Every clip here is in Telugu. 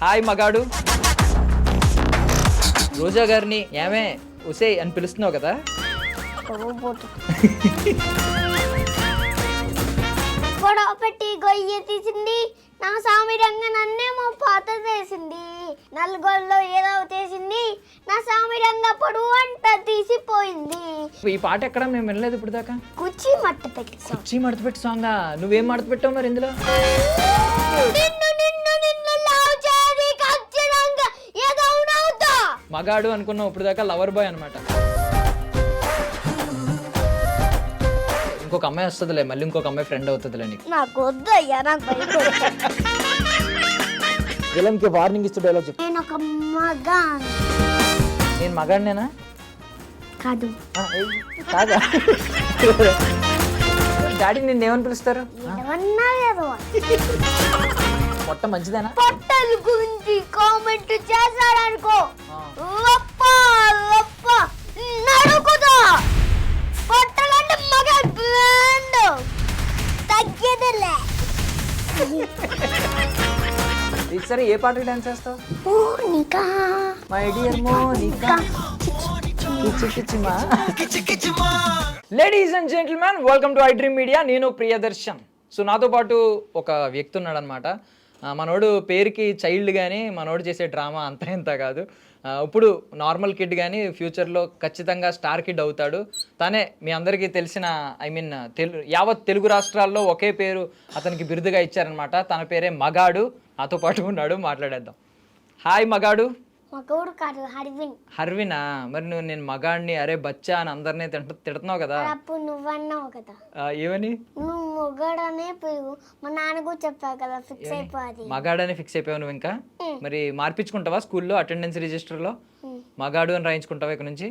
హాయ్ మగాడు. రోజా గారిని ఏమే ఉసే అని పిలుస్తున్నావు కదా? గొడవ పెట్టి గొయ్యి తీసింది నా సామిరంగ నన్నేమో పాత చేసింది. నలుగొల్లో ఏదో చేసింది. నా సామిరంగ పొడువు అంట తీసిపోయింది. ఈ పాట ఎక్కడ? మేము వినలేదు ఇప్పుడు దాకా. కుర్చీ మట్ట పెట్టి కుర్చీ మడత పెట్టి సాంగా నువ్వేం మడత పెట్టావు మరి ఇందులో? మగాడు అనుకున్నావు ఇప్పుడు దాకా లవర్ బాయ్ అనమాట ఇంకొక అమ్మాయి వస్తుందిలే మళ్ళీ ఇంకొక అమ్మాయి ఫ్రెండ్ అవుతుందిలే నీకు. నాకు వద్దు అయ్యా నాకు భయపడు. విలన్కి వార్నింగ్ ఇస్తూ డైలాగ్ చెప్పు. నేను ఒక మగా నేను మగాడినేనా? కాదు. ఆ, ఏయ్, కాదా? డాడీ నిన్ను ఏమని పిలుస్తారు ఏమన్నా పొట్ట మంచిదేనా? పొట్టల గురించి కామెంట్ నడుకుదా? పొట్టలంటే మగ బ్రాండ్. తగ్గేదిలే. సరే ఏ పాటకి డాన్స్ చేస్తావు? Monica. My dear Monica. Ladies and gentlemen welcome to I dream media నేను ప్రియదర్శన్. సో నాతో పాటు ఒక వ్యక్తి ఉన్నాడు అనమాట మనోడు పేరుకి చైల్డ్ కానీ మనోడు చేసే డ్రామా అంత ఇంత కాదు. ఇప్పుడు నార్మల్ కిడ్ కానీ ఫ్యూచర్లో ఖచ్చితంగా స్టార్ కిడ్ అవుతాడు. తనే మీ అందరికీ తెలిసిన ఐ మీన్ తెలు యావత్ తెలుగు రాష్ట్రాల్లో ఒకే పేరు అతనికి బిరుదుగా ఇచ్చారనమాట తన పేరే మగాడు. నాతో పాటు ఉన్నాడు మాట్లాడేద్దాం. హాయ్ మగాడు. మగవుడు కాదు హరివిన్. హర్వినా? మరి నువ్వు నేను మగాడిని అరే బచ్చా అని అందరినీ తింట తిడుతున్నావు కదా? అప్పుడు నువ్వన్నావు కదా. ఆ, ఏమని? నువ్వు మొగడనే పోయి మా నాన్న కూడా చెప్పావు కదా ఫిక్స్ అయిపోది మగాడని ఫిక్స్ అయిపోయావు నువ్వు ఇంకా? మరి మార్పించుకుంటావా స్కూల్లో అటెండెన్స్ రిజిస్టర్లో? మగాడు అని రాయించుకుంటావా ఇక్కడ నుంచి?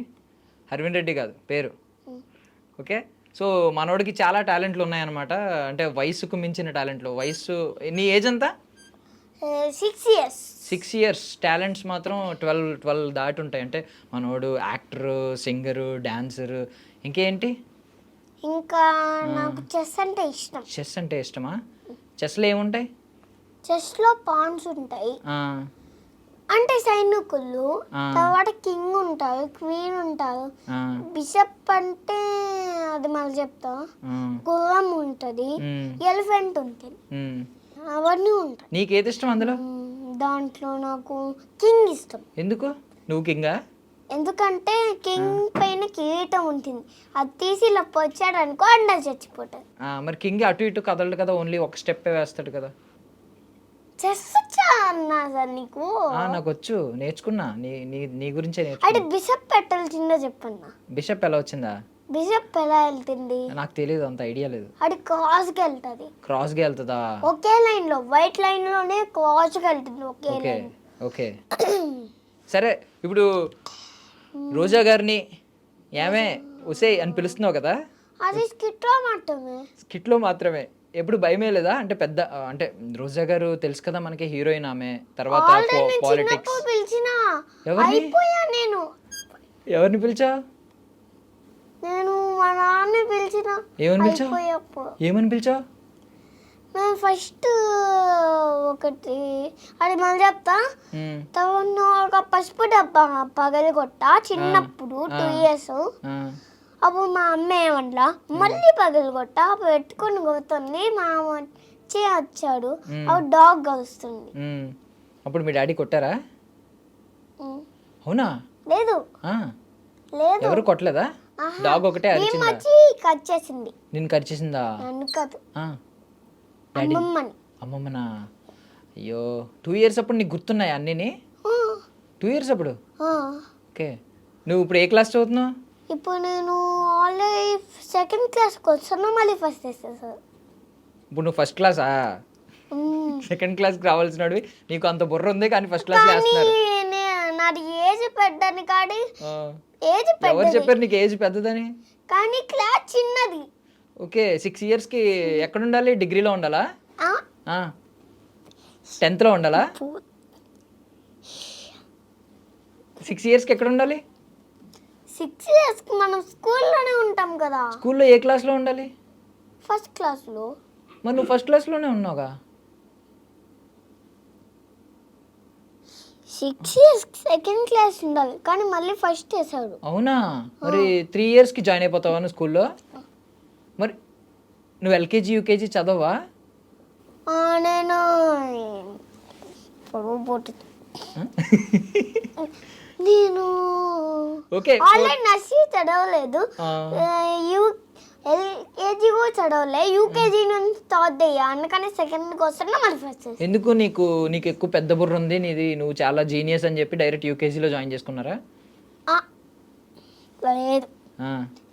హర్విన్ రెడ్డి కాదు పేరు. ఓకే? సో మనోడికి చాలా టాలెంట్లు ఉన్నాయన్నమాట. అంటే వయసుకు మించిన టాలెంట్లు. వయసు నీ ఏజ్ ఎంత? Six years six years talents మాత్రం ట్వెల్వ్ ట్వెల్వ్ దాటి ఉంటాయి అంటే మనోడు యాక్టరు సింగరు డాన్సరు ఇంకేంటి? ఇంకా నాకు చెస్ అంటే ఇష్టం. చెస్ అంటే ఇష్టమా? చెస్లో ఏముంటాయి? చెస్లో పాన్స్ ఉంటాయి అంటే సైనికులు. తర్వాత కింగ్ ఉంటారు క్వీన్ ఉంటారు బిషప్ అంటే అది మళ్ళీ చెప్తా. గుర్రం ఉంటుంది ఎలిఫెంట్ ఉంటుంది. అవన్నీ ఉంటాయి. నీకు ఏది ఇష్టం అందులో? దాంట్లో నాకు కింగ్ ఇష్టం. ఎందుకు? నువ్వు కింగా? ఎందుకంటే కింగ్ పైన కిరీటం ఉంటుంది. అది తీసి ఇలా పొచ్చాడు అనుకో అండ చచ్చిపోతాడు. ఆ, మరి కింగ్ అటు ఇటు కదలడు కదా ఓన్లీ ఒక స్టెప్ వేస్తాడు కదా. చెస్ వచ్చా అన్నా సార్ నీకు? ఆ, నాకు వచ్చు. నేర్చుకున్నా. నీ నీ నీ గురించే అంటే నేర్చుకున్నా బిషప్ పెట్టాల్సిందో చెప్పన్నా. బిషప్ ఎలా వచ్చిందా? బిషప్ ఎలా వెళ్తుంది? నాకు తెలియదు అంత ఐడియా లేదు. అది క్రాస్కి వెళ్తుంది. క్రాస్గా వెళ్తుందా? ఒకే లైన్లో వైట్ లైన్లోనే క్రాస్కి వెళ్తుంది ఒకే ఓకే లైన్. ఓకే. సరే ఇప్పుడు రోజా గారిని ఏమే ఉసే అని పిలుస్తున్నావు కదా? అది స్కిట్లో మాత్రమే. స్కిట్లో మాత్రమే. ఎప్పుడు భయమే లేదా? అంటే పెద్ద అంటే రోజా గారు తెలుసు కదా మనకి హీరోయిన్ ఆమె తర్వాత ఆల్రెడీ పాలిటిక్స్ చిన్నప్పుడు పిలిచిన ఎవరిని? అయిపోయా నేను. ఎవరిని పిలిచా? నేను మా నాన్న పిలిచిన. ఏమని పిలిచావు? ఏమని పిలిచా మేము ఫస్ట్ ఒకటి అది మళ్ళీ చెప్తా. తర్వాత ఒక పసుపు డబ్బా పగలు కొట్ట చిన్నప్పుడు టూ ఇయర్స్ అప్పుడు మా అమ్మ ఏమంటా మళ్ళీ పగలు కొట్ట అప్పుడు పెట్టుకొని కొడుతుంది మా వచ్చి వచ్చాడు. అప్పుడు డాగ్ కలుస్తుంది. అప్పుడు మీ డాడీ కొట్టారా. అవునా? లేదు. లేదు. ఎవరు కొట్టలేదా. డాగ్ ఒకటే అరిచిందా? వచ్చి కట్ చేసింది. నిన్ను కరిచేసిందా నన్ను కాదు. ఆ, డాడీ అమ్మమ్మని. అమ్మమ్మనా? అయ్యో టూ ఇయర్స్ అప్పుడు నీకు గుర్తున్నాయా అన్నీని? ఆ, టూ ఇయర్స్ అప్పుడు? ఆ. ఓకే. నువ్వు ఇప్పుడు ఏ క్లాస్ చదువుతున్నావు? ఇప్పుడు నేను ఆల్రెడీ సెకండ్ క్లాస్కి వచ్చాను మళ్ళీ ఫస్ట్ వేసేసాను ఇప్పుడు నువ్వు ఫస్ట్ క్లాసా సెకండ్ క్లాస్కి రావాల్సినవి నీకు అంత బుర్ర ఉంది కానీ ఫస్ట్ క్లాస్ కానీ వేస్తున్నారు. నాది ఏజ్ పెద్దని కాడి. ఏజ్ ఎవరు పెద్దది. చెప్పారు నీకు ఏజ్ పెద్దదని? కానీ క్లాస్ చిన్నది. ఓకే సిక్స్ ఇయర్స్కి ఎక్కడ ఉండాలి డిగ్రీలో ఉండాలా? ఆ? టెన్త్లో ఉండాలా? పూ- సిక్స్ ఇయర్స్కి ఎక్కడ ఉండాలి సిక్స్ ఇయర్స్కి మనం స్కూల్లోనే ఉంటాం కదా. స్కూల్లో ఏ క్లాస్లో ఉండాలి? ఫస్ట్ క్లాస్లో. 啊 మరి నువ్వు ఫస్ట్ క్లాస్లోనే ఉన్నావుగా? సిక్స్ ఇయర్స్ సెకండ్ క్లాస్ ఉండాలి. కానీ మళ్ళీ ఫస్ట్ వేసాడు అవునా? మరి త్రీ ఇయర్స్కి జాయిన్ అయిపోతావా నువ్వు స్కూల్లో? మరి నువ్వు ఎల్కేజీ యూకేజీ చదవా ఆ, నేను పొడవు పోతుంది నేను ఓకే ఆల్రెడీ నర్సరీ చదవలేదు. ఆ, ఎల్కేజీ కూడా చదవలే యూకేజీ నుంచి థర్డ్ అయ్యా అందుకని సెకండ్కి వస్తున్నా ఫస్ట్ ఎందుకు నీకు నీకు ఎక్కువ పెద్ద బుర్ర ఉంది? నీది నువ్వు చాలా జీనియస్ అని చెప్పి డైరెక్ట్ యూకేజీలో జాయిన్ చేసుకున్నారా? లేదు.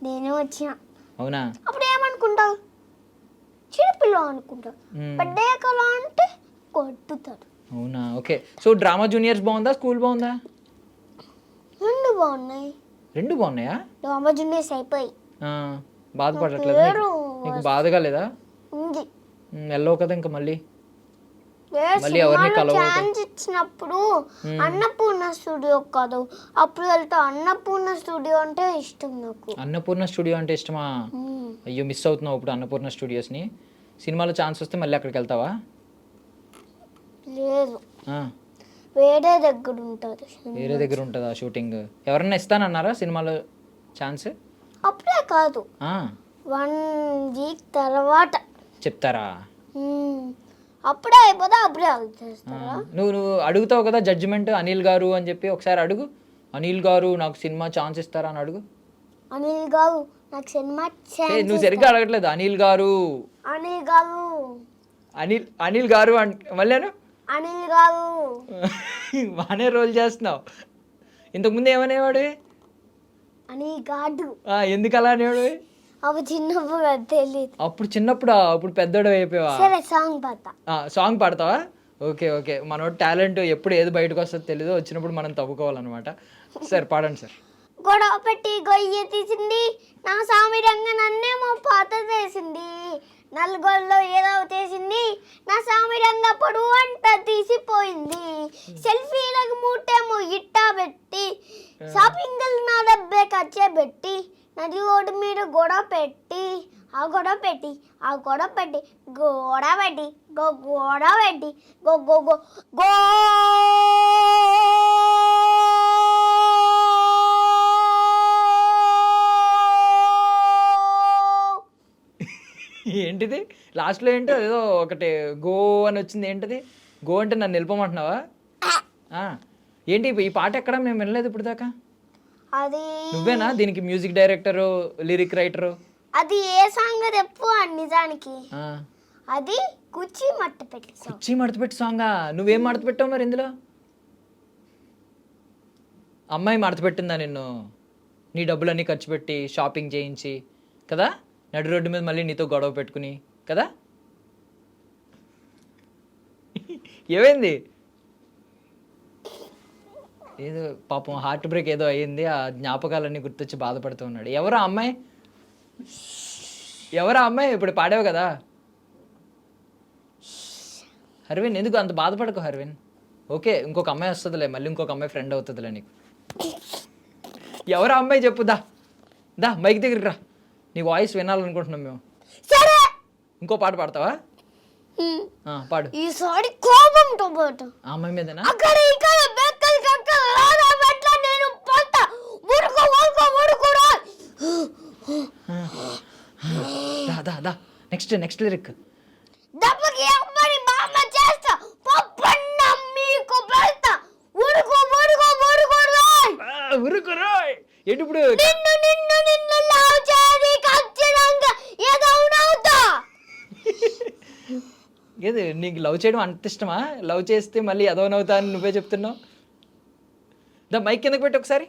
నేనే వచ్చిన. అవునా? అప్పుడు ఏమనుకుంటావు? చిన్నపిల్ల అనుకుంటావు. మ్మ్. పెద్ద అంటే కొట్టుతాడు. అవునా? ఓకే. సో డ్రామా జూనియర్స్ బాగుందా? స్కూల్ బాగుందా? రెండు బాగున్నాయి. రెండు బాగున్నాయా? డ్రామా జూనియర్స్ అయిపోయి. బాధపడట్లేదు నీకు? బాధగా లేదా? వెళ్ళవు కదా ఇంకా మళ్ళీ. మళ్ళీ ఎవరిని ఛాన్స్ ఇచ్చినప్పుడు అన్నపూర్ణ స్టూడియో కాదు. అప్పుడు వెళ్తా అన్నపూర్ణ స్టూడియో అంటే ఇష్టం నాకు. అన్నపూర్ణ స్టూడియో అంటే ఇష్టమా. అయ్యో మిస్ అవుతున్నావు ఇప్పుడు అన్నపూర్ణ స్టూడియోస్ని సినిమాలో ఛాన్స్ వస్తే మళ్ళీ అక్కడికి వెళ్తావా? లేదు. వేరే దగ్గర ఉంటుంది. వేరే దగ్గర ఉంటుందా షూటింగ్ ఎవరన్నా ఇస్తానన్నారా సినిమాలో ఛాన్స్ అప్పుడే కాదు. వన్ వీక్ తర్వాత. చెప్తారా. అప్పుడే అయిపోతే అప్పుడే చేస్తారా? నువ్వు నువ్వు అడుగుతావు కదా జడ్జిమెంట్ అనిల్ గారు అని చెప్పి ఒకసారి అడుగు. అనిల్ గారు నాకు సినిమా ఛాన్స్ ఇస్తారా అని అడుగు. అనిల్ గారు నాకు సినిమా ఛాన్స్ నువ్వు సరిగ్గా అడగట్లేదు. అనిల్ గారు. అనిల్ గారు. అనిల్ అనిల్ గారు అంట మళ్ళీను? అనిల్ గారు. బాగానే రోల్ చేస్తున్నావు. ఇంతకుముందు ఏమనేవాడు? అనిల్ గాడు ఆ, ఎందుకు అలా అనేవాడు? అప్పుడు చిన్నప్పుడు తెలియదు అప్పుడు చిన్నప్పుడు? అప్పుడు పెద్దోడు అయిపోయావా? సరే సాంగ్ పాత సాంగ్ పాడతావా? Okay okay. మన టాలెంట్ ఎప్పుడు ఏది బయటకు వస్తుందో తెలీదు. వచ్చినప్పుడు మనం తవ్వుకోవాలన్నమాట. సార్ పాడండి సార్. గొడవ పెట్టి గొయ్య తీసింది. నా సామి రంగ నన్నేమో పాత చేసింది. నలుగొల్లో ఏదో చేసింది నా సామి రంగ పొడువు అంట తీసిపోయింది. సెల్ఫీలకు మూటేమో ఇట్టా పెట్టి షాపింగ్ నా డబ్బే ఖర్చే పెట్టి నది ఓటు మీద గొడవ పెట్టి ఆ గొడవ పెట్టి ఆ గొడవ పెట్టి గోడ పెట్టి గో గోడ పెట్టి గో గో గో గో ఏంటిది? లాస్ట్లో ఏంటో? ఏదో ఒకటి గో అని వచ్చింది ఏంటిది? గో అంటే నన్ను నిలపమంటున్నావా? ఏంటి ఈ పాట ఎక్కడ? మేము వినలేదు ఇప్పుడు దాకా. అది నువ్వేనా? దీనికి మ్యూజిక్ డైరెక్టరు లిరిక్ రైటరు? అది ఏ సాంగ్ చెప్పు నిజానికి. అది కుర్చీ మట్ట పెట్టి సాంగ్ కుర్చీ మడతపెట్టి సాంగా నువ్వేం మడతపెట్టావు మరి ఇందులో? అమ్మాయి మడతపెట్టిందా నిన్ను? నీ డబ్బులన్నీ ఖర్చు పెట్టి షాపింగ్ చేయించి కదా? నడు రోడ్డు మీద మళ్ళీ నీతో గొడవ పెట్టుకుని కదా? ఏమైంది? ఏదో పాపం హార్ట్ బ్రేక్ ఏదో అయ్యింది ఆ జ్ఞాపకాలన్నీ గుర్తొచ్చి బాధపడుతూ ఉన్నాడు. ఎవరు ఆ అమ్మాయి? ఎవరు అమ్మాయి? ఇప్పుడు పాడావు కదా. హర్విన్ ఎందుకు అంత బాధపడకు హర్విన్? ఓకే ఇంకొక అమ్మాయి వస్తుందిలే మళ్ళీ ఇంకొక అమ్మాయి ఫ్రెండ్ అవుతుందిలే నీకు. ఎవరు ఆ అమ్మాయి? చెప్పు దా. దా మైక్ దగ్గరికి రా. నీ వాయిస్ వినాలనుకుంటున్నాం మేము సరే ఇంకో పాట పాడతావా ఉమ్. ఆ, పాడు ఈసారి కోపంతో పోతా ఆ అమ్మాయి మీదనా అక్కడ ఇక్కడ బెక్కలు కక్కలు లాగా పెట్ల నేను పోతా ముడుకో ముడుకో ముడుకోరా దా దా దా నెక్స్ట్ నెక్స్ట్ లిరిక్ దెబ్బకి అమ్మని బామ్మ చేస్తా పప్పన్న మీకు పెడతా ఉడుకో ముడుకో ముడుకో రాయ్ ఉరుకురాయ్ ఏంటి ఇప్పుడు నిన్ను నిన్ను నిన్ను లవ్ చేసి ఖచ్చితంగా ఏదవునవుతా ఏది? నీకు లవ్ చేయడం అంత ఇష్టమా? లవ్ చేస్తే మళ్ళీ ఎదవనవుతా అని నువ్వే చెప్తున్నావు? దా మైక్ కిందకి పెట్టి ఒకసారి.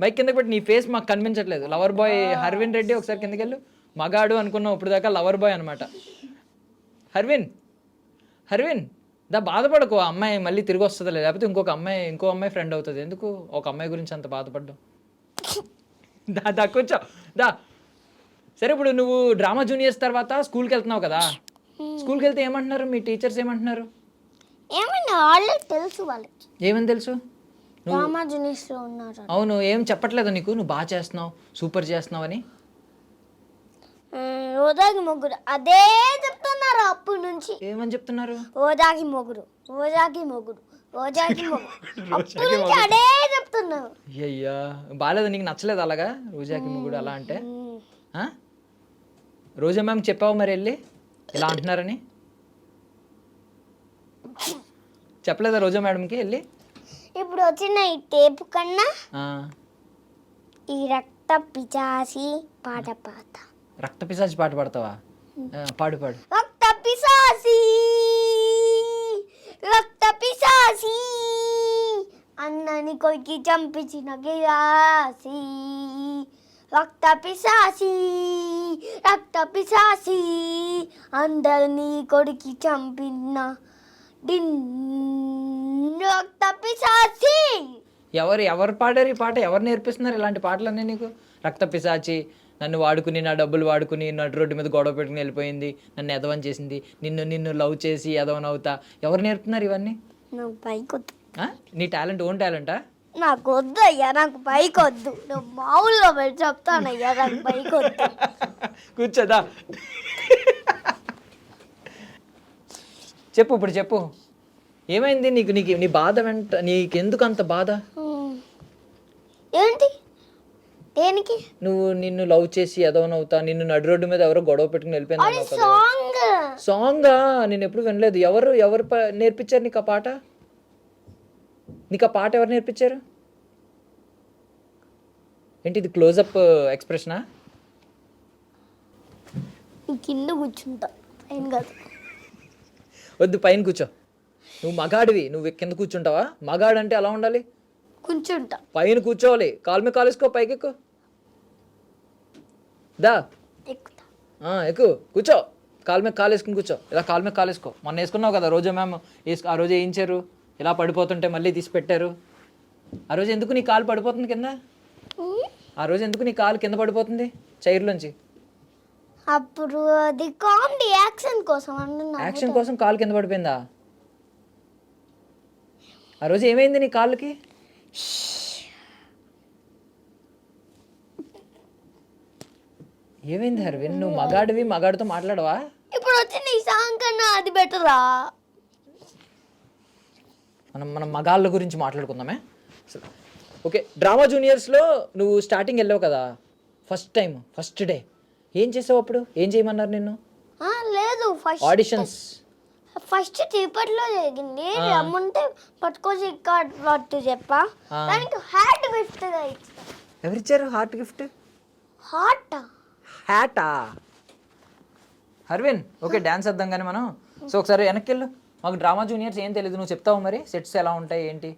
మైక్ కిందకి పెట్టి. నీ ఫేస్ మాకు కనిపించట్లేదు. లవర్ బాయ్ హర్విన్ రెడ్డి ఒకసారి కిందకి వెళ్ళు. మగాడు అనుకున్నావు ఇప్పుడు దాకా లవర్ బాయ్ అనమాట హర్విన్ హర్విన్ దా బాధపడకు. ఆ అమ్మాయి మళ్ళీ తిరిగి వస్తుందిలే. లేకపోతే ఇంకొక అమ్మాయి ఇంకో అమ్మాయి ఫ్రెండ్ అవుతుంది. ఎందుకు? ఒక అమ్మాయి గురించి అంత బాధపడ్డావు? దా దా కూర్చో. దా. సరే ఇప్పుడు నువ్వు డ్రామా జూనియర్స్ తర్వాత స్కూల్కి వెళ్తున్నావు కదా. స్కూల్కి వెళ్తే ఏమంటున్నారు? మీ టీచర్స్ ఏమంటున్నారు? ఏమన్నా ఆల్రెడీ తెలుసు వాళ్ళకి. ఏమని తెలుసు? రామా జూనియర్స్లో ఉన్నారు అవును ఏం చెప్పట్లేదు నీకు? నువ్వు బాగా చేస్తున్నావు సూపర్ చేస్తున్నావు అని. ఓదాగి మొగుడు. అదే చెప్తున్నారు అప్పటి నుంచి. ఏమని చెప్తున్నారు? ఓదాగి మొగుడు. రోజాకి మొగుడు. రోజాకి మొగుడు. నుంచి అదే చెప్తున్నావు అయ్యయ్యా బాగాలేదు నీకు నచ్చలేదు అలాగా? రోజాకి ముగ్గుడు అలా అంటే? రోజా మ్యామ్ చెప్పావు మరి వెళ్ళి? ఇలా అంటున్నారని? చెప్పలేదా రోజా మేడంకి వెళ్ళి? ఇప్పుడు వచ్చిన ఈ టేపు కన్నా ఈ రక్త పిచాసి పాట పాట రక్త పిశాచి పాట పాడతావా? పాడు పాడు. రక్త పిశాసి రక్త పిశాసి అన్నని కొరికి చంపించిన గిరాసి రక్త పిశాసి రక్త పిశాసి అందరినీ కొరికి చంపిన డిన్ రక్త పిశాసి ఎవరు ఎవరు పాడారు ఈ పాట? ఎవరు నేర్పిస్తున్నారు ఇలాంటి పాటలన్నీ నీకు? రక్త పిశాచి నన్ను వాడుకుని నా డబ్బులు వాడుకుని నడు రోడ్డు మీద గొడవ పెట్టుకుని వెళ్ళిపోయింది నన్ను ఎదవని చేసింది నిన్ను నిన్ను లవ్ చేసి ఎదవని అవుతా ఎవరు నేర్పుతున్నారు ఇవన్నీ? నీ టాలెంట్ ఓన్ టాలెంటా? నాకు వద్దు అయ్యా నాకు పైకొద్దు నువ్వు మామూలుగా పెట్టి చెప్తానయ్యా నాకు పైకొద్దు కూర్చోదా? చెప్పు ఇప్పుడు చెప్పు. ఏమైంది నీకు నీకు నీ బాధ వెంట నీకెందుకు అంత బాధ. ఏంటి? దేనికి? నువ్వు నిన్ను లవ్ చేసి ఎదవనవుతా నిన్ను నడు రోడ్డు మీద ఎవరో గొడవ పెట్టుకుని వెళ్ళిపోయింది. సాంగ్. సాంగా? నేను ఎప్పుడు వినలేదు. ఎవరు ఎవరు నేర్పించారు నీకు ఆ పాట? నీకు ఆ పాట ఎవరు నేర్పించారు? ఏంటి ఇది క్లోజప్ ఎక్స్ప్రెషనా? నీ కింద కూర్చుంటా ఏం కాదు. వద్దు పైన కూర్చో. నువ్వు మగాడివి నువ్వు కింద కూర్చుంటావా? మగాడు అంటే ఎలా ఉండాలి? కూర్చుంటా. పైన కూర్చోవాలి. కాలు మీద కాలేసుకో పైకి ఎక్కు. దా. ఎక్కు. కూర్చో. కాలు మీద కాలు వేసుకుని కూర్చో. ఇలా కాలు మీద కాలు వేసుకో. మొన్న వేసుకున్నావు కదా రోజు మ్యామ్ ఆ రోజు వేయించారు ఇలా పడిపోతుంటే మళ్ళీ తీసి పెట్టారు ఆ రోజు ఎందుకు నీ కాలు పడిపోతుంది కింద. ఆ రోజు ఎందుకు నీ కాలు కింద పడిపోతుంది? చైర్లోంచి. అప్పుడు అది కామెడీ యాక్షన్ కోసం యాక్షన్ కోసం కాలు కింద పడిపోయిందా? ఆ రోజు ఏమైంది నీ కాళ్ళకి? ఏమైంది హర్విన్ నువ్వు మగాడివి మగాడితో మాట్లాడవా? ఇప్పుడు వచ్చిన ఈ సాంగ్ కన్నా అది బెటరా మనం మనం మగాళ్ళ గురించి మాట్లాడుకుందామే. అసలు ఓకే డ్రామా జూనియర్స్లో నువ్వు స్టార్టింగ్ వెళ్ళావు కదా? First time first day. ఏం చేసావు అప్పుడు? ఏం చేయమన్నారు నిన్ను? ఆ, లేదు ఫస్ట్ ఆడిషన్స్. ఫస్ట్ తిరుపతిలో జరిగింది. రమ్మంటే పట్టుకొచ్చి ఇక్కడ పట్టు చెప్పా. ఆ. దానికి హ్యాట్ గిఫ్ట్ ఇచ్చా ఎవరిచ్చారు హార్ట్ గిఫ్ట్? హాట్ హ్యాటా హర్విన్ ఓకే డ్యాన్స్ వేద్దాం కానీ మనం. సో ఒకసారి వెనక్కి వెళ్ళు. మాకు డ్రామా జూనియర్స్ ఏం తెలియదు నువ్వు చెప్తావు మరి? సెట్స్ ఎలా ఉంటాయి ఏంటి?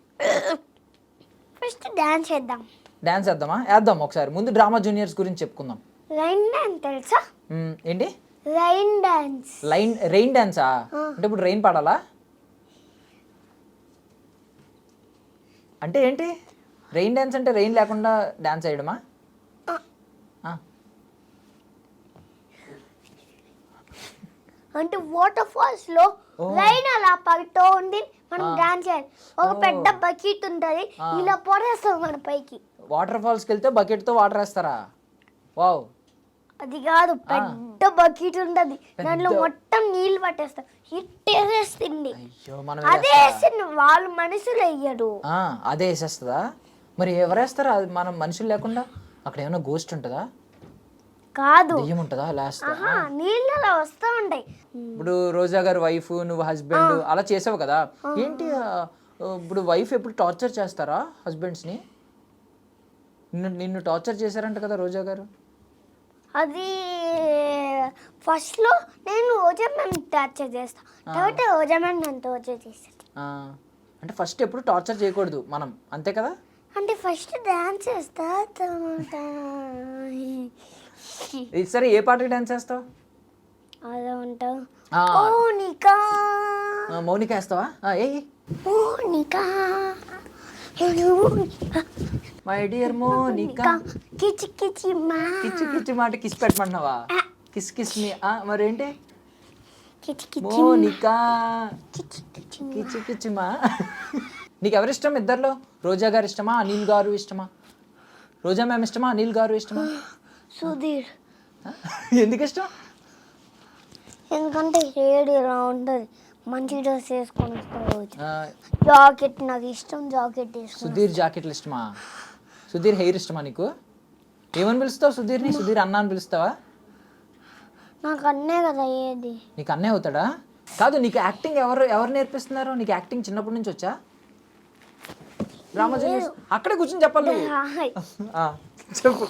ఫస్ట్ డాన్స్ చేద్దాం. డ్యాన్స్ వేద్దామా వేద్దాం ఒకసారి. ముందు డ్రామా జూనియర్స్ గురించి చెప్పుకుందాం. రైన్ డాన్స్ తెలుసా? ఏంటి? Rain dance. లైన్ రెయిన్ డ్యాన్సా అంటే ఇప్పుడు రెయిన్ పాడాలా? అంటే ఏంటి? రెయిన్ డ్యాన్స్ అంటే రెయిన్ లేకుండా డ్యాన్స్ వేయడమా? అంటే వాటర్ ఫాల్స్లో రైన్ అలా పడుతూ ఉండి మనం డాన్స్ చేయాలి. ఒక పెద్ద బకెట్ ఉంటది. ఇలా పొరేస్తాం మన పైకి. వాటర్ ఫాల్స్కి వెళ్తే బకెట్తో వాటర్ వేస్తారా? వావ్. అది కాదు పెద్ద బకెట్ ఉంటది. దాంట్లో మొత్తం నీళ్ళు పట్టేస్తాం. మనం అదే వేసింది. వాళ్ళు మనుషులు ఆ, అదే వేసేస్తుందా? మరి ఎవరేస్తారా అది మనం మనుషులు లేకుండా? అక్కడ ఏమైనా గోస్ట్ ఉంటుందా? కాదు. దెయ్యం ఉంటుందా లాస్ట్ ఆహా నీళ్ళు అలా వస్తూ ఉంటాయి. ఇప్పుడు రోజా గారి వైఫ్ నువ్వు హస్బెండ్ అలా చేసావు కదా? ఏంటి ఇప్పుడు వైఫ్ ఎప్పుడు టార్చర్ చేస్తారా హస్బెండ్స్ని? నిన్ను నిన్ను టార్చర్ చేశారంట కదా రోజా గారు? అది ఫస్ట్లో నేను రోజా మ్యామ్ టార్చర్ చేస్తా. తర్వాత రోజా మ్యామ్ నన్ను టార్చర్ చేస్తాను అంటే ఫస్ట్ ఎప్పుడు టార్చర్ చేయకూడదు మనం అంతే కదా? అంటే ఫస్ట్ డాన్స్ చేస్తా సరే ఏ పాటకి డాన్స్ చేస్తావు? అలా ఉంటావు ఆ, మోనికా. వేస్తావా? మోనికా. My dear Monica. కిచి కిచి మా. కిచ్చి కిచ్చి మాట కిస్ పెట్టమన్నావా? కిస్ కిస్ మీ ఆ, మరేంటి? మోనిక. కిచి కిచి కిచ్చి కిచ్చి మా. నీకు ఎవరిష్టం ఇద్దరిలో? రోజా గారు ఇష్టమా? అనిల్ గారు ఇష్టమా? రోజా మ్యామ్ ఇష్టమా? అనిల్ గారు ఇష్టమా? సుధీర్. ఎందుకు ఇష్టం? ఎందుకంటే హెయిర్ ఇలా ఉంటుంది. మంచి డ్రెస్ వేసుకొని జాకెట్ నాకు ఇష్టం జాకెట్ సుధీర్ జాకెట్లు ఇష్టమా? సుధీర్ హెయిర్ ఇష్టమా నీకు? ఏమని పిలుస్తావు సుధీర్ని? సుధీర్ అన్న అని పిలుస్తావా? నాకు అన్నే కదా ఏది నీకు అన్నే అవుతాడా? కాదు నీకు యాక్టింగ్ ఎవరు ఎవరు నేర్పిస్తున్నారు? నీకు యాక్టింగ్ చిన్నప్పటి నుంచి వచ్చా? రామోజీ అక్కడే కూర్చొని చెప్పాలి చెప్పు.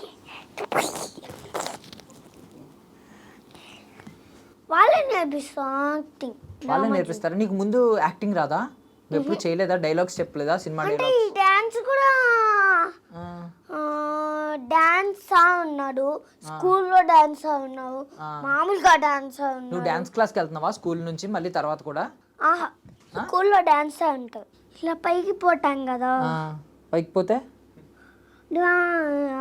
వాళ్ళే నేర్పిస్తా. యాక్టింగ్ వాళ్ళే నేర్పిస్తారా? నీకు ముందు యాక్టింగ్ రాదా? నువ్వు ఎప్పుడు చేయలేదా? డైలాగ్స్ చెప్పలేదా? సినిమా అంటే ఈ డాన్స్ కూడా డాన్స్ ఉన్నాడు. స్కూల్లో డాన్స్ ఉన్నావు. మామూలుగా డాన్స్ నువ్వు డాన్స్ క్లాస్కి వెళ్తున్నావా? స్కూల్ నుంచి మళ్ళీ తర్వాత కూడా? ఆహా. స్కూల్లో డాన్స్ ఉంటావు ఇలా పైకి పోతాం కదా. పైకి పోతే?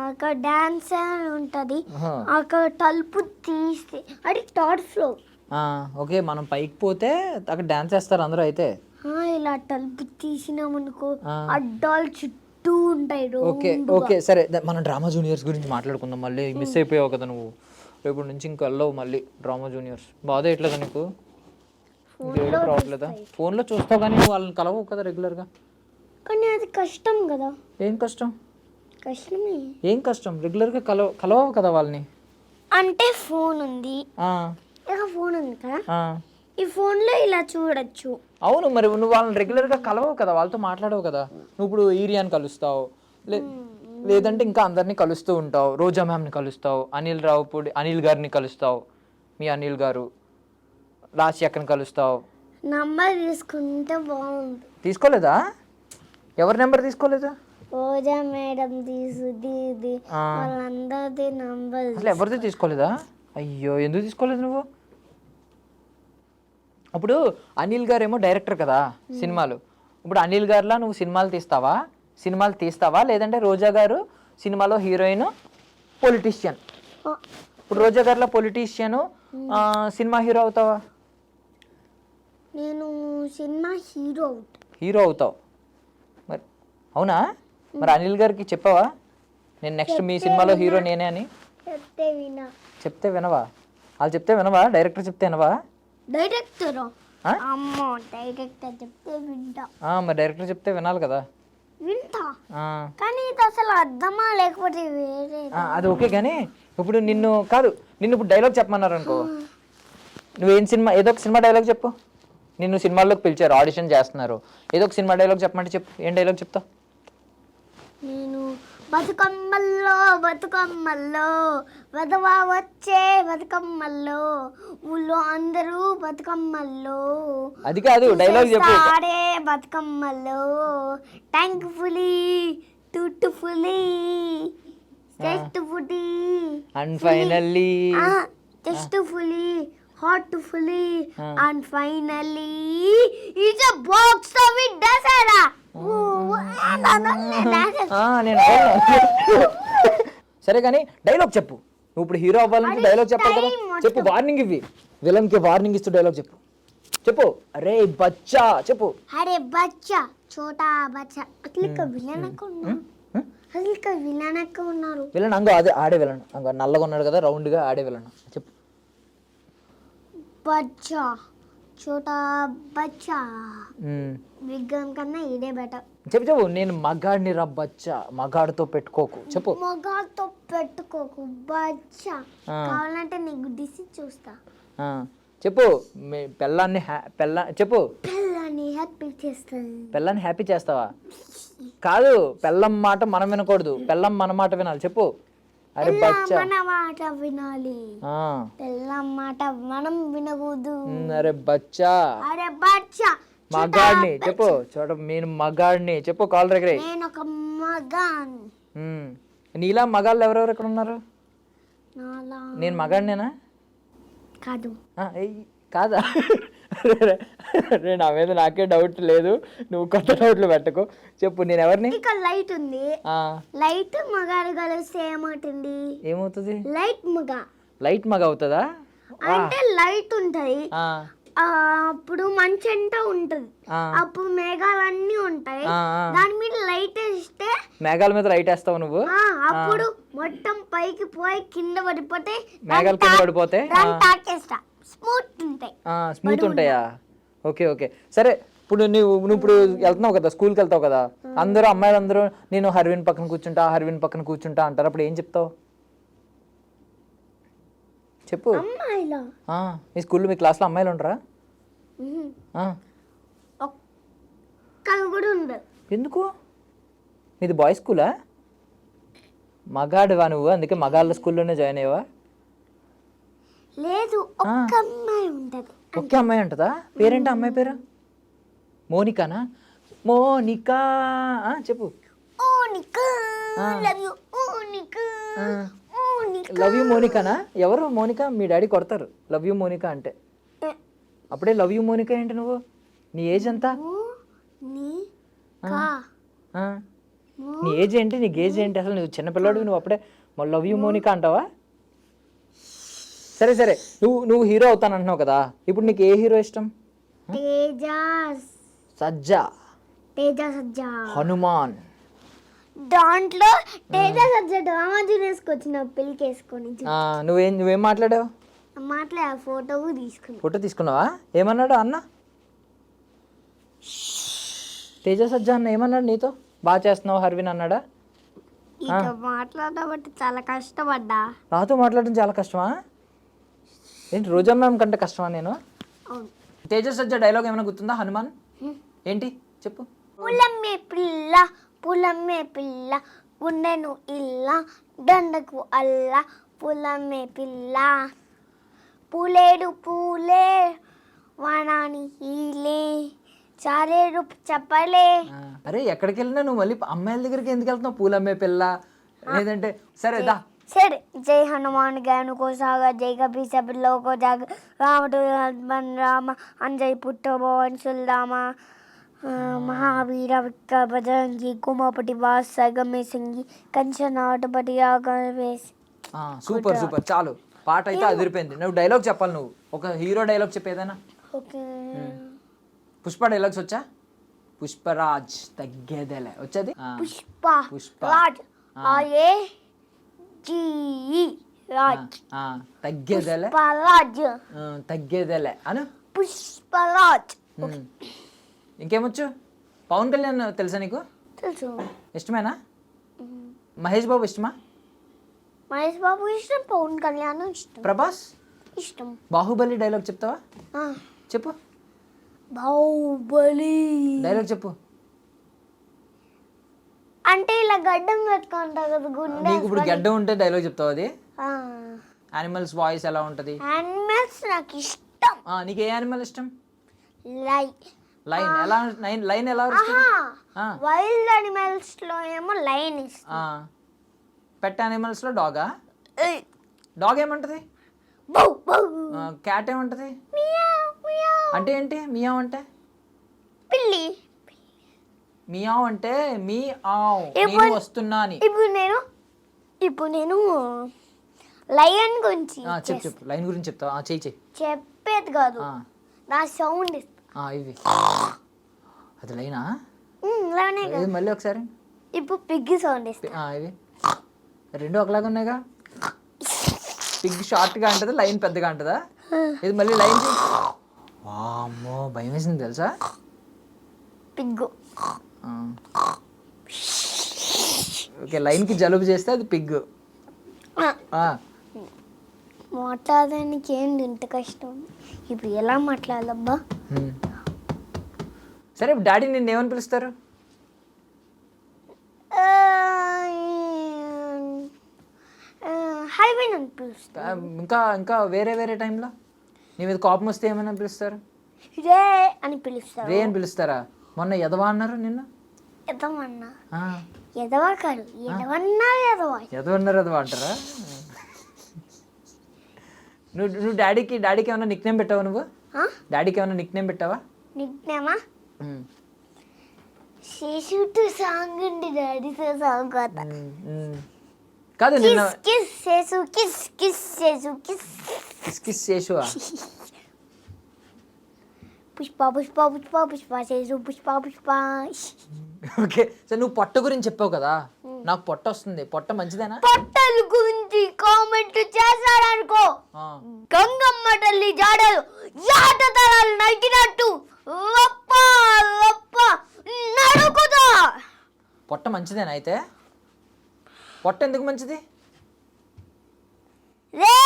అక్కడ డాన్స్ అని ఉంటుంది. అక్కడ తలుపు తీస్తే అది థర్డ్ ఫ్లోర్. ఆ, ఓకే మనం పైకి పోతే అక్కడ డాన్స్ వేస్తారు అందరూ అయితే. ఇలా తలుపు తీసినామనుకో. అడ్డాలు చుట్టూ ఉంటాయి ఓకే ఓకే సరే మనం డ్రామా జూనియర్స్ గురించి మాట్లాడుకుందాం మళ్ళీ. మిస్ అయిపోయావు కదా నువ్వు. రేపు నుంచి ఇంక వెళ్ళవు మళ్ళీ డ్రామా జూనియర్స్. బాధ ఎట్లేదా నీకు? రావట్లేదా ఫోన్లో చూస్తావు కానీ వాళ్ళని కలవవు కదా రెగ్యులర్గా కానీ అది కష్టం కదా. ఏం కష్టం? కష్టమే. ఏం కష్టం? రెగ్యులర్గా కలవ కలవవు కదా వాళ్ళని? అంటే ఫోన్ ఉంది. ఫోన్ ఉంది కదా. ఈ ఫోన్లో ఇలా చూడొచ్చు. అవును మరి నువ్వు వాళ్ళని రెగ్యులర్గా కలవవు కదా? వాళ్ళతో మాట్లాడవు కదా? నువ్వు ఇప్పుడు ఈరియాని కలుస్తావు. లేదంటే ఇంకా అందరినీ కలుస్తూ ఉంటావు. రోజా మ్యామ్ని కలుస్తావు. అనిల్ రావుపూడి అనిల్ గారిని కలుస్తావు. మీ అనిల్ గారు. రాశి అక్కని కలుస్తావు. నంబర్ తీసుకుంటే బాగుంది తీసుకోలేదా? ఎవరి నెంబర్ తీసుకోలేదా? రోజా మేడం తీసుది ఇది. వాళ్ళందరిది నంబర్ అసలు ఎవరిది తీసుకోలేదా? అయ్యో ఎందుకు తీసుకోలేదు నువ్వు? అప్పుడు అనిల్ గారేమో డైరెక్టర్ కదా సినిమాలు. ఇప్పుడు అనిల్ గారిలా నువ్వు సినిమాలు తీస్తావా? సినిమాలు తీస్తావా? లేదంటే రోజా గారు సినిమాలో హీరోయిన్ పొలిటీషియన్ ఇప్పుడు రోజా గారిలో పొలిటీషియన్ సినిమా హీరో అవుతావా? నేను సినిమా హీరో హీరో అవుతావు. మరి అవునా? మరి అనిల్ గారికి చెప్పావా? నేను నెక్స్ట్ మీ సినిమాలో హీరో నేనే అని? చెప్తే వినా చెప్తే వినవా? వాళ్ళు చెప్తే వినవా? డైరెక్టర్ చెప్తే వినవా? డైరెక్టర్? అమ్మో డైరెక్టర్ చెప్తే వింటా. మరి డైరెక్టర్ చెప్తే వినాలి కదా? వింటా. ఆ, కానీ ఇది అసలు అర్థమా లేకపోతే వేరే అది ఓకే కానీ ఇప్పుడు నిన్ను కాదు నిన్ను ఇప్పుడు డైలాగ్ చెప్పమన్నారు అనుకో నువ్వేం సినిమా ఏదో ఒక సినిమా డైలాగ్ చెప్పు. నిన్ను సినిమాల్లోకి పిలిచారు ఆడిషన్ చేస్తున్నారు. ఏదో ఒక సినిమా డైలాగ్ చెప్పమంటే చెప్పు. ఏం డైలాగ్ చెప్తావు? నేను బతుకమ్మల్లో బతుకమ్మల్లో వధవా వచ్చే బతుకమ్మల్లో ఊళ్ళో అందరూ బతుకమ్మల్లో. అది కాదు డైలాగ్ చెప్పు. ఆడే బతుకమ్మల్లో. Tank full టుట్టు full chest full and finally chest full heart full and finally it's a box of it Dasara. నేను. సరే కానీ డైలాగ్ చెప్పు. నువ్వు ఇప్పుడు హీరో అవ్వాలంటే డైలాగ్ చెప్పాలి కదా. చెప్పు వార్నింగ్ ఇవ్వి. విలన్కి వార్నింగ్ ఇస్తూ డైలాగ్ చెప్పు. చెప్పు. అరే బచ్చా చెప్పు. అరే బచ్చా చోటా బచ్చా. అసలు ఉన్నారు అసలు విలనక్క ఉన్నారు విలన్ అంగో అదే ఆడే విలన్ అంగో నల్లగా ఉన్నాడు కదా రౌండ్గా ఆడే విలన్ చెప్పు. బచ్చా. చోటా బచ్చా. విగ్రహం కన్నా ఇదే బెటర్. చెప్పు చెప్పు నేను మగాడిని రా బచ్చా. మగాడితో పెట్టుకోకు. చెప్పు. మొగాతో పెట్టుకోకు బచ్చా. కావాలంటే నీకు డిసి చూస్తా. చెప్పు మీ హ్యా పెళ్ళ చెప్పు. పిల్లని హ్యాపీ చేస్తాను పెళ్ళాన్ని హ్యాపీ చేస్తావా? కాదు పెళ్ళం మాట మనం వినకూడదు. పెళ్ళం మన మాట వినాలి. చెప్పు. అరే బచ్చా. మాట వినాలి. పిల్లం మాట మనం వినకూడదు. అరే బచ్చా. అరే బచ్చా మగాడిని చెప్పు చూడ నేను మగాడిని చెప్పు కాల్ దగ్గర. నేను ఒక మగాన్. నీలా మగాళ్ళు ఎవరెవరు ఇక్కడ ఉన్నారు? నేను మగాడినేనా? కాదు. కాదా? రే నా మీద నాకే డౌట్ లేదు. నువ్వు కొత్త డౌట్లు పెట్టకు. చెప్పు నేను ఎవరిని? ఇక లైట్ ఉంది. లైట్ మగాడు కలిస్తే ఏమవుతుంది? ఏమవుతుంది? లైట్ మగ. లైట్ మగ అవుతుందా? అంటే లైట్ ఉంటది. అప్పుడు మంచి ఎంట ఉంటది? అప్పుడు మేఘాలన్నీ ఉంటాయి. దాని మీద లైట్ వేస్తే మేఘాల మీద లైట్ వేస్తావు నువ్వు? అప్పుడు మొత్తం పైకి పోయి కింద పడిపోతే మేఘాలు కింద పడిపోతే? తాకేస్తా. స్మూత్ ఉంటాయి స్మూత్ ఉంటాయా ఓకే ఓకే. సరే ఇప్పుడు నువ్వు నువ్వు ఇప్పుడు వెళ్తున్నావు కదా స్కూల్కి వెళ్తావు కదా అందరూ అమ్మాయిలు అందరూ నేను హర్విన్ పక్కన కూర్చుంటా హర్విన్ పక్కన కూర్చుంటా అంటారు. అప్పుడు ఏం చెప్తావు? చెప్పు. మీ స్కూల్లో మీ క్లాస్లో అమ్మాయిలు ఉండరా? ఉండదు ఎందుకు? మీది బాయ్స్ స్కూలా? మగాడివా నువ్వు? అందుకే మగాళ్ళ స్కూల్లోనే జాయిన్ అయ్యావా? లేదు ఒక్క అమ్మాయి ఉంటది. ఒకే అమ్మాయి ఉంటుందా? పేరేంటి అమ్మాయి పేరు? మోనికానా? మోనికా ఆ, చెప్పు. లవ్ యు లవ్ మోనికానా? ఎవరు? మోనికా? మీ డాడీ కొడతారు. లవ్ యూ మోనికా అంటే. అప్పుడే లవ్ యూ మోనికా ఏంటి నువ్వు? నీ ఏజ్ ఎంత? నీ కా. ఆ? నీ ఏజ్ ఏంటి? నీ గేజ్ ఏంటి? అసలు నువ్వు చిన్నపిల్లాడు నువ్వు అప్పుడే లవ్ యూ మోనికా అంటావా? సరే సరే. నువ్వు నువ్వు హీరో అవుతాను అంటున్నావు కదా. ఇప్పుడు నీకు ఏ హీరో ఇష్టం? తేజాస్. సజ్జా. తేజ సజ్జ. హనుమాన్. దాంట్లో తేజ సజ్జ డ్రామా ఆ, నువ్వేం నువ్వేం మాట్లాడావు? మాట్లా ఫోటో తీసుకుని ఫోటో తీసుకున్నావా? ఏమన్నాడు అన్న? తేజ సజ్జా అన్న ఏమన్నాడు నీతో? బాగా చేస్తున్నావు హర్విన్ అన్నాడా? ఇక మాట్లాడబట్టి చాలా కష్టపడ్డా. నాతో మాట్లాడడం చాలా కష్టమా? ఏంటి రోజా మ్యామ్ కంటే కష్టమా నేను? అవును. తేజ సజ్జా డైలాగ్ ఏమైనా గుర్తుందా హనుమాన్? ఏంటి? చెప్పు. పులమ్మే పిల్ల పులమ్మే పిల్ల గుండెను ఇల్ల దండకు అల్ల పులమ్మే పిల్ల. పూలేడు పూలే వానాని హీలే చాలేడు చెప్పలే. అరే ఎక్కడికి వెళ్ళినా నువ్వు మళ్ళీ అమ్మాయిల దగ్గరికి ఎందుకు వెళ్తున్నావు పూలమ్మే పిల్ల? లేదంటే సరే దా సరే జై హనుమాన్ జ్ఞాను కో సాగ జై కపి సభలో కో జాగ రాముడు హనుమన్ రామ అంజయ్ పుట్ట భవన్ సుల్దామ ఆ, మహావీర విక్క బజరంగి కుమపటి వాస్ సగమే సంగి కంచనాటపటి వేసి ఆ, సూపర్ సూపర్. చాలు. పాట అయితే అదిరిపోయింది. నువ్వు డైలాగ్ చెప్పాలి నువ్వు. ఒక హీరో డైలాగ్ చెప్పేదేనా ఓకే. పుష్ప డైలాగ్స్ వచ్చా? పుష్పరాజ్ తగ్గేదేలే. వచ్చేది? ఆ, పుష్ప. పుష్ప. రాజ్. ఆయే జీ రాజ్ తగ్గేదేలే. పుష్పరాజ్. తగ్గేదేలే. అను? పుష్పరాజ్. ఇంకేమొచ్చు? పవన్ కళ్యాణ్ తెలుసా నీకు? తెలుసు. ఇష్టమేనా? మహేష్ బాబు ఇష్టమా? మహేష్ బాబు ఇష్టం పవన్ కళ్యాణ్ ఇష్టం. ప్రభాస్? ఇష్టం. బాహుబలి డైలాగ్ చెప్తావా? ఆ, చెప్పు. బాహుబలి. డైలాగ్ చెప్పు. అంటే ఇలా గడ్డం పెట్టుకుంటారు కదా గుండె నీకు ఇప్పుడు గడ్డ ఉంటే డైలాగ్ చెప్తావు అది? యానిమల్స్ వాయిస్ ఎలా ఉంటుంది? యానిమల్స్ నాకు ఇష్టం. ఆ, నీకు ఏ యానిమల్ ఇష్టం? లై లైన్ ఎలా లైన్ లైన్ ఎలా వైల్డ్ యానిమల్స్లో ఏమో లైన్ ఇష్టం. ఆ. పెట్ యానిమల్స్లో డాగా డాగ్ ఏమంటది? బౌ బౌ క్యాట్ ఏమంటది? అంటే ఏంటి? మియావ్ అంటే? పిల్లి మియావ్ అంటే మీ ఆవ్ నేను వస్తున్నా అని. ఇప్పుడు నేను ఇప్పుడు నేను లయన్ గురించి ఆ, చెప్పు చెప్పు. లైన్ గురించి చెప్తావా? ఆ, చెయ్యి చెయ్యి. చెప్పేది కాదు. నా సౌండ్ ఆ, ఇవి. అది లైనా మళ్ళీ ఒకసారి. ఇప్పుడు పిగ్గి సౌండ్ ఇవి. రెండు ఒకలాగా ఉన్నాయిగా? పిగ్ షార్ట్గా అంటది లైన్ పెద్దగా అంటదా? ఇది మళ్ళీ లైన్ వామ్మో భయం వేసింది తెలుసా? పిగ్గు. ఓకే లైన్కి జలుబు చేస్తే అది పిగ్. మాట్లాడడానికి ఏంటి ఇంత కష్టం? ఇప్పుడు ఎలా మాట్లాడాలబ్బా? సరే ఇప్పుడు డాడీ నిన్ను ఏమని పిలుస్తారు? హైవే అని పిలుస్తా ఆ, ఇంకా ఇంకా వేరే వేరే టైంలో? నీ మీద కోపం వస్తే ఏమైనా పిలుస్తారు? రే అని పిలుస్తారు. రే అని పిలుస్తారా? మొన్న ఎదవా అన్నారు నిన్ను? ఎదవన్నా ఎదవా కాదు ఎదవన్నా ఎదవా. ఎదవ అన్నారు ఎదవా అంటారా? నువ్వు నువ్వు డాడీకి డాడీకి ఏమైనా నిక్ నేమ్ పెట్టావా నువ్వు? డాడీకి ఏమైనా నిక్ నేమ్ పెట్టావా? నిగ్నేమా ఉమ్, శేషుతో సాంగ్ ఉంది డాడీతో సాంగ్ ఉమ్. కాదు నిన్న kiss kiss Seshu kiss kiss Seshu kiss kiss చేసువా Pushpa Pushpa Pushpa Pushpa Seshu Pushpa Pushpa. Okay so నువ్వు పొట్ట గురించి చెప్పావు కదా? నాకు పొట్ట వస్తుంది. పొట్ట మంచిదేనా? పొట్టల గురించి కామెంట్ చేశాడనుకో గంగమ్మ తల్లి జాడలు యాట తరాలు నరికినట్టు లప్ప లప్ప నరుకుతా. పొట్ట మంచిదేనా అయితే? పొట్ట ఎందుకు మంచిది? రే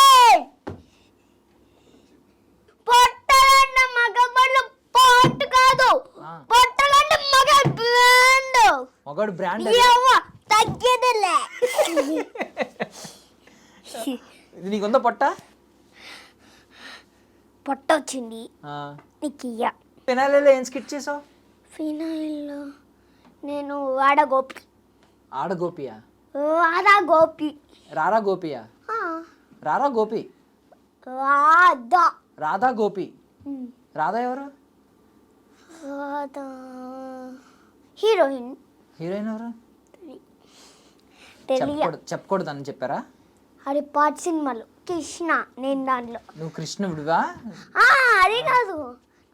పొట్టలన్న మగబళ్ళు పొట్టు కాదు ఆ. పొట్టలన్న మగ బ్రాండ్ మగాడు బ్రాండ్ తగ్గేదిలే. నీకుందా పొట్ట? పొట్ట వచ్చింది. నీకు ఇయ్య. ఏం స్కిట్ చేసావు? ఫినాయిల్ నేను వాడ గోపి ఆడ గోపియా వాడా గోపి రారా గోపియా ఆ, రారా గోపి రాధా. రాధా గోపి రాధా ఎవరు? రాధా. హీరోయిన్. హీరోయిన్ ఎవరు చెప్పకూడదు అని చెప్పారా? అది పాట సినిమాలు. కృష్ణ నేను దాంట్లో. నువ్వు కృష్ణుడివా ఆ, అది కాదు.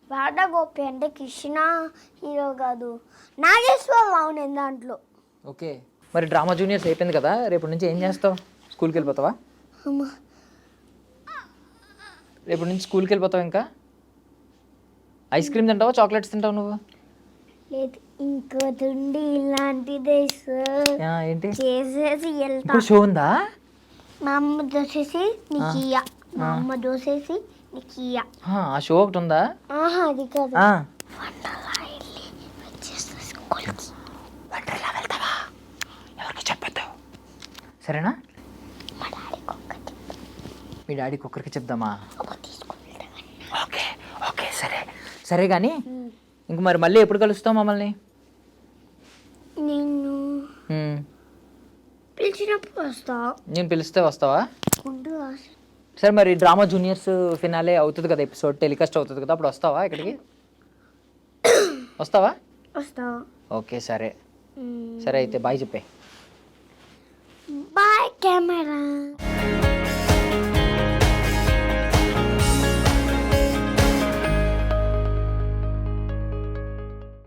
వాడ గోపి అంటే కృష్ణ హీరో కాదు. నాగేశ్వరరావు నేను దాంట్లో. ఓకే. మరి డ్రామా జూనియర్స్ అయిపోయింది కదా రేపటి నుంచి ఏం చేస్తావు? స్కూల్కి వెళ్ళిపోతావా? రేపటి నుంచి స్కూల్కి వెళ్ళిపోతావు ఇంకా? ఐస్ క్రీమ్ తింటావా? చాక్లెట్స్ తింటావు నువ్వు? లేదు. ఇంకోటి ఇలాంటిదే సార్ ఆ, ఏంటి? చేసేసి వెళ్తా. ఇప్పుడు షో ఉందా? మా అమ్మ దోసేసి నీకు ఇయ్య మా అమ్మ దోసేసి నీకు ఇయ్య ఆ, ఆ షో ఒకటి ఉందా? ఆహా అది కాదు. ఆ. వండలా వెళ్ళి వచ్చేస్తా స్కూల్కి. వండర్లా వెళ్తావా? ఎవరికి చెప్పొద్దు. సరేనా? మా డాడీకి ఒక్కటి మీ డాడీకి ఒక్కరికి చెప్దామా? తీసుకుని ఓకే ఓకే సరే. సరే కానీ ఇంక మరి మళ్ళీ ఎప్పుడు కలుస్తావు మమ్మల్ని? ఉమ్, పిలిచినప్పుడు వస్తా. నేను పిలిస్తే వస్తావా. సరే మరి డ్రామా జూనియర్స్ ఫినాలే అవుతుంది కదా ఎపిసోడ్ టెలికాస్ట్ అవుతుంది కదా అప్పుడు వస్తావా ఇక్కడికి? వస్తావా? వస్తా. ఓకే సరే. సరే అయితే బాయ్ చెప్పే. Bye camera.